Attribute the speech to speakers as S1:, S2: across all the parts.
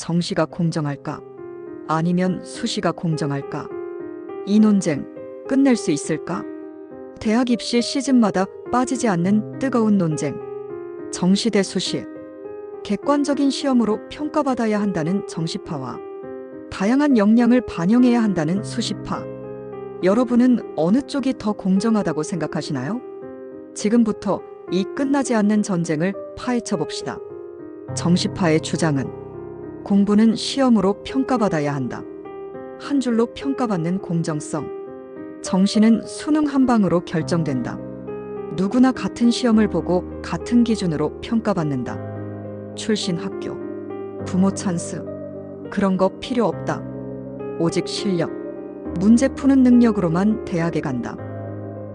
S1: 정시가 공정할까? 아니면 수시가 공정할까? 이 논쟁 끝낼 수 있을까? 대학 입시 시즌마다 빠지지 않는 뜨거운 논쟁. 정시 대 수시. 객관적인 시험으로 평가받아야 한다는 정시파와 다양한 역량을 반영해야 한다는 수시파. 여러분은 어느 쪽이 더 공정하다고 생각하시나요? 지금부터 이 끝나지 않는 전쟁을 파헤쳐 봅시다. 정시파의 주장은 공부는 시험으로 평가받아야 한다. 한 줄로 평가받는 공정성. 정시는 수능 한 방으로 결정된다. 누구나 같은 시험을 보고 같은 기준으로 평가받는다. 출신 학교, 부모 찬스, 그런 거 필요 없다. 오직 실력, 문제 푸는 능력으로만 대학에 간다.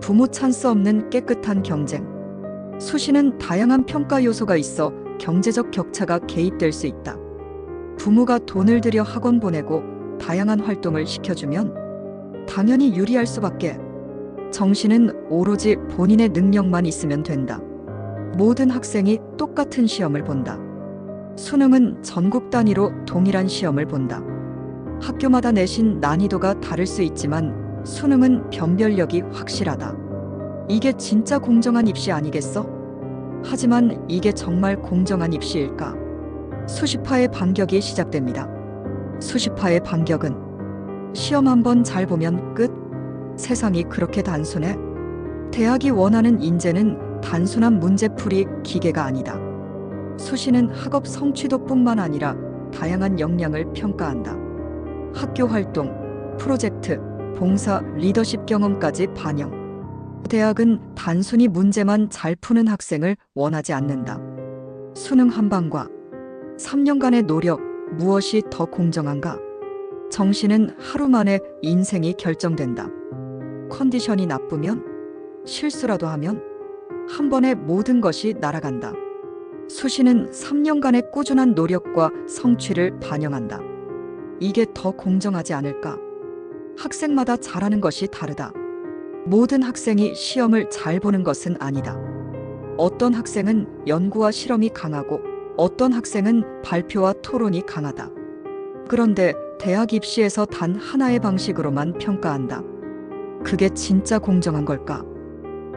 S1: 부모 찬스 없는 깨끗한 경쟁. 수시는 다양한 평가 요소가 있어 경제적 격차가 개입될 수 있다. 부모가 돈을 들여 학원 보내고 다양한 활동을 시켜주면 당연히 유리할 수밖에. 정시는 오로지 본인의 능력만 있으면 된다. 모든 학생이 똑같은 시험을 본다. 수능은 전국 단위로 동일한 시험을 본다. 학교마다 내신 난이도가 다를 수 있지만 수능은 변별력이 확실하다. 이게 진짜 공정한 입시 아니겠어? 하지만 이게 정말 공정한 입시일까? 수시파의 반격이 시작됩니다. 수시파의 반격은 시험 한번 잘 보면 끝? 세상이 그렇게 단순해? 대학이 원하는 인재는 단순한 문제풀이 기계가 아니다. 수시는 학업 성취도 뿐만 아니라 다양한 역량을 평가한다. 학교 활동, 프로젝트, 봉사, 리더십 경험까지 반영. 대학은 단순히 문제만 잘 푸는 학생을 원하지 않는다. 수능 한 방과 3년간의 노력, 무엇이 더 공정한가? 정시는 하루 만에 인생이 결정된다. 컨디션이 나쁘면, 실수라도 하면, 한 번에 모든 것이 날아간다. 수시는 3년간의 꾸준한 노력과 성취를 반영한다. 이게 더 공정하지 않을까? 학생마다 잘하는 것이 다르다. 모든 학생이 시험을 잘 보는 것은 아니다. 어떤 학생은 연구와 실험이 강하고 어떤 학생은 발표와 토론이 강하다. 그런데 대학 입시에서 단 하나의 방식으로만 평가한다. 그게 진짜 공정한 걸까?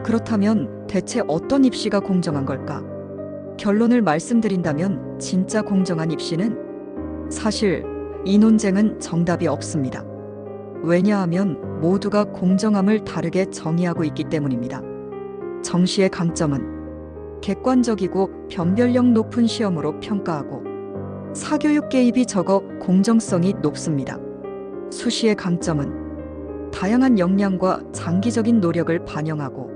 S1: 그렇다면 대체 어떤 입시가 공정한 걸까? 결론을 말씀드린다면 진짜 공정한 입시는 사실 이 논쟁은 정답이 없습니다. 왜냐하면 모두가 공정함을 다르게 정의하고 있기 때문입니다. 정시의 강점은 객관적이고 변별력 높은 시험으로 평가하고 사교육 개입이 적어 공정성이 높습니다. 수시의 강점은 다양한 역량과 장기적인 노력을 반영하고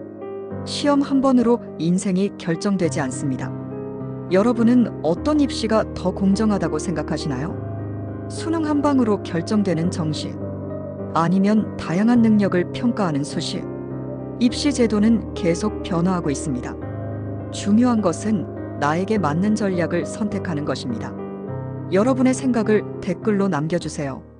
S1: 시험 한 번으로 인생이 결정되지 않습니다. 여러분은 어떤 입시가 더 공정하다고 생각하시나요? 수능 한 방으로 결정되는 정시 아니면 다양한 능력을 평가하는 수시 입시 제도는 계속 변화하고 있습니다. 중요한 것은 나에게 맞는 전략을 선택하는 것입니다. 여러분의 생각을 댓글로 남겨주세요.